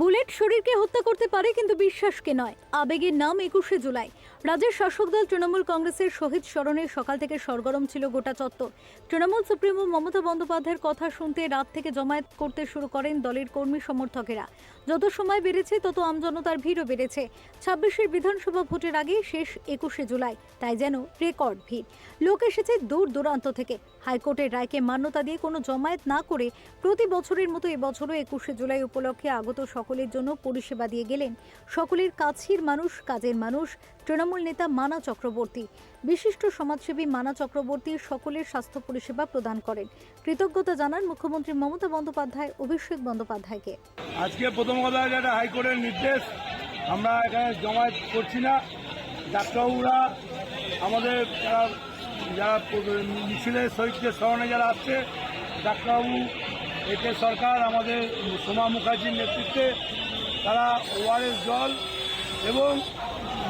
Bullet শরীরকে হত্যা করতে পারে কিন্তু বিশ্বাসকে নয়। আবেগের নাম একুশে জুলাই। রাজ্যের শাসক দল তৃণমূল কংগ্রেসের শহীদ স্মরণে সকাল থেকে সরগরম ছিল গোটা চত্বর। তৃণমূল সুপ্রিমো মমতা বন্দ্যোপাধ্যায়ের কথা শুনতে রাত থেকে জমায়েত করতে শুরু করেন দলের কর্মী সমর্থকেরা। যত সময় বেড়েছে, তত আমজনতার ভিড়ও বেড়েছে। ছাব্বিশের বিধানসভা ভোটের আগে শেষ একুশে জুলাই, তাই যেন রেকর্ড ভিড়। লোক এসেছে দূর দূরান্ত থেকে। হাইকোর্টের রায়কে মান্যতা দিয়ে কোনো জমায়েত না করে প্রতি বছরের মতো এবছরও একুশে জুলাই উপলক্ষে আগত সকলের জন্য পরিষেবা দিয়ে গেলেন। সকলের কাছের মানুষ, কাজের মানুষ, তৃণমূল নেতা মানা চক্রবর্তী। বিশিষ্ট সমাজসেবী মানা চক্রবর্তী সকলের স্বাস্থ্য পরিষেবা প্রদান করেন। কৃতজ্ঞতা জানান মুখ্যমন্ত্রী মমতা বন্দ্যোপাধ্যায়, অভিষেক বন্দ্যোপাধ্যায়কে। আজকে প্রথম কথা একটা হাইকোর্টের নির্দেশ। আমরা এখানে জমায়েত করছি না। ডাক্তারবাবুরা, আমাদের যারা যারা মিছিলের শহীদদের স্মরণে যারা আসছে, ডাক্তারবাবু একে সরকার আমাদের সোমা মুখার্জির নেতৃত্বে তারা ওআরএস জল এবং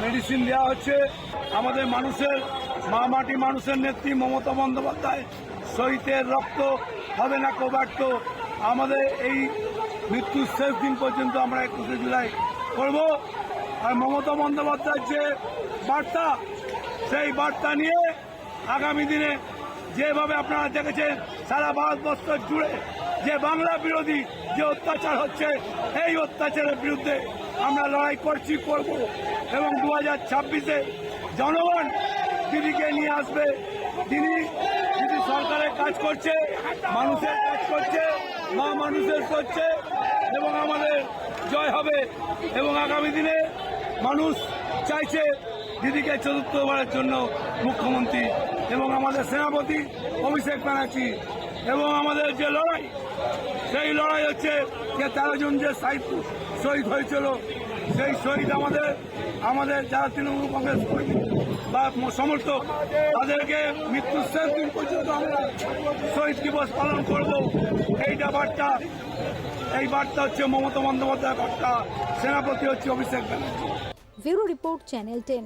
মেডিসিন দেওয়া হচ্ছে। আমাদের মানুষের, মা মাটি মানুষের নেত্রী মমতা বন্দ্যোপাধ্যায়, শহীদের রক্ত হবে না কবার্ত আমাদের এই মৃত্যুর শেষ দিন পর্যন্ত আমরা একুশে জুলাই করব। আর মমতা বন্দ্যোপাধ্যায়ের যে বার্তা, সেই বার্তা নিয়ে আগামী দিনে যেভাবে আপনারা দেখেছেন, সারা ভারতবর্ষ জুড়ে যে বাংলা বিরোধী যে অত্যাচার হচ্ছে, এই অত্যাচারের বিরুদ্ধে আমরা লড়াই করছি, করব। এবং দু হাজার ছাব্বিশে জনগণ দিদিকে নিয়ে আসবে। তিনি দিদি সরকারের কাজ করছে, মানুষের কাজ করছে, মা মানুষের করছে, এবং আমাদের জয় হবে। এবং আগামী দিনে মানুষ চাইছে দিদিকে চতুর্থবারের জন্য মুখ্যমন্ত্রী এবং আমাদের সেনাপতি অভিষেক ব্যানার্জি এবং আমাদের যে লড়াই, সেই লড়াই হচ্ছে যে তেরো জন যে সাহিত্য শহীদ হয়েছিল, সেই শহীদ আমাদের আমাদের যারা তৃণমূল কংগ্রেস কর্মী বা সমর্থক, তাদেরকে মৃত্যুর শেষ দিন পর্যন্ত আমরা শহীদ দিবস পালন করব। এইটা বার্তা, এই বার্তা হচ্ছে মমতা বন্দ্যোপাধ্যায় বার্তা, সেনাপতি হচ্ছে Abhishek Banerjee. Bureau report channel ten